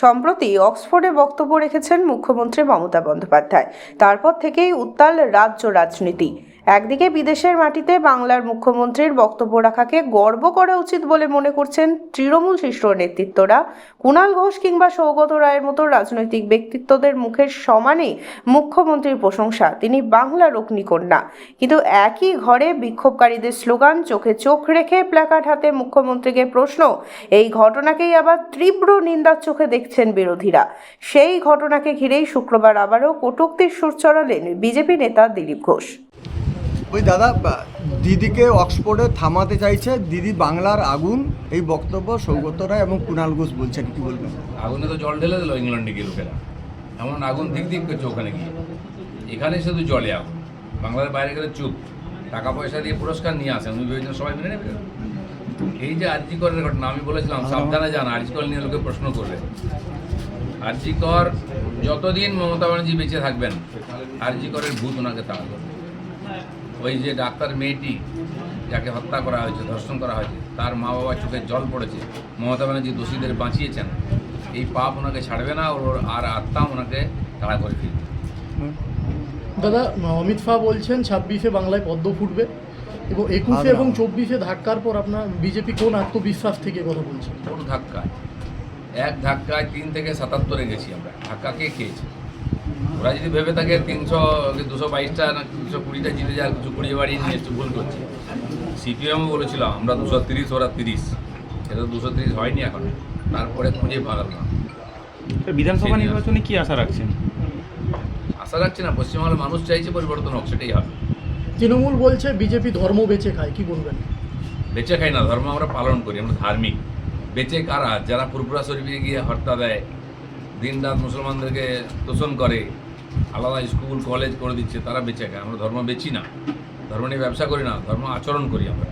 সম্প্রতি অক্সফোর্ডে বক্তব্য রেখেছেন মুখ্যমন্ত্রী মমতা বন্দ্যোপাধ্যায়। তারপর থেকেই উত্তাল রাজ্য রাজনীতি। একদিকে বিদেশের মাটিতে বাংলার মুখ্যমন্ত্রীর বক্তব্য রাখাকে গর্ব করা উচিত বলে মনে করছেন তৃণমূল শীর্ষ নেতৃত্বরা। কুণাল ঘোষ কিংবা সৌগত রায়ের মতো রাজনৈতিক ব্যক্তিত্বদের মুখের সমানে মুখ্যমন্ত্রীর প্রশংসা। তিনি বাংলার অগ্নিকন্যা কিন্তু একই ঘরে বিক্ষোভকারীদের স্লোগান, চোখে চোখ রেখে প্ল্যাকার্ড হাতে মুখ্যমন্ত্রীকে প্রশ্ন, এই ঘটনাকেই আবার তীব্র নিন্দার চোখে দেখছেন বিরোধীরা। সেই ঘটনাকে ঘিরেই শুক্রবার আবারও কটূক্তির সুর চড়ালেন বিজেপি নেতা দিলীপ ঘোষ। ওই দাদা দিদিকে অক্সফোর্ডে থামাতে চাইছে। দিদি বাংলার আগুন এই বক্তব্য সৌগত রায় এবং কুণাল ঘোষ বলছেন। কি বলবেন? আগুনে তো জল ঢেলে দিল ইংল্যান্ডে গিয়ে লোকেরা। এমন আগুন দিক দিক করছে ওখানে গিয়ে। এখানে শুধু জলে আগুন। বাংলার বাইরে গেলে চুপ। টাকা পয়সা দিয়ে পুরস্কার নিয়ে আসেন। উনি ভেবেছেন সবাই মেনে নেবে। এই যে আরজিকরের ঘটনা আমি বলেছিলাম সাবধানে যান আরজিকর নিয়ে লোকে প্রশ্ন করবে। আরজিকর যতদিন মমতা ব্যানার্জি বেঁচে থাকবেন আরজিকরের ভূত ওনাকে তাড়া করবে। ওই যে ডাক্তার মেয়েটি যাকে হত্যা করা হয়েছে ধর্ষণ করা হয়েছে তার মা বাবার চোখে জল পড়েছে। মমতা ব্যানার্জি দোষীদের বাঁচিয়েছেন। এই পাপ ওনাকে ছাড়বে না ওর আর আত্মা ওনাকে তাড়া করে ফিরবে দাদা অমিত শাহ বলছেন ছাব্বিশে বাংলায় পদ্ম ফুটবে। এবং একুশে এবং চব্বিশে ধাক্কার পর আপনার বিজেপি কোন আত্মবিশ্বাস থেকে কথা বলছে কোন ধাক্কায়? এক ধাক্কায় তিন থেকে সাতাত্তরে গেছি আমরা। ধাক্কা কে খেয়েছে? ওরা যদি ভেবে থাকে তিনশো দুশো বাইশটা না দুশো কুড়িটা জিতে যায় কিছু কুড়িয়ে বাড়িয়ে নিয়ে একটু ভুল করছে। সিপিএমও বলেছিল আমরা দুশো তিরিশ ওরা তিরিশ। এটা দুশো তিরিশ হয়নি এখন। তারপরে খুঁজে পাগল না বিধানসভা নির্বাচনে কি আশা রাখছেন? আশা রাখছি না পশ্চিমবাংলার মানুষ চাইছে পরিবর্তন হোক সেটাই হবে। তৃণমূল বলছে বিজেপি ধর্ম বেঁচে খায় কি বলবেন? বেঁচে খাই না ধর্ম আমরা পালন করি আমরা ধার্মিক। বেঁচে কারা? যারা ফুরপুরা শরীফে গিয়ে হত্যা দেয় দিন রাত মুসলমানদেরকে দোষণ করে, আলাদা স্কুল, কলেজ করে দিচ্ছে, তারা বেঁচে খায় আমরা ধর্ম বেচি না। ধর্ম নিয়ে ব্যবসা করি না, ধর্ম আচরণ করি আমরা।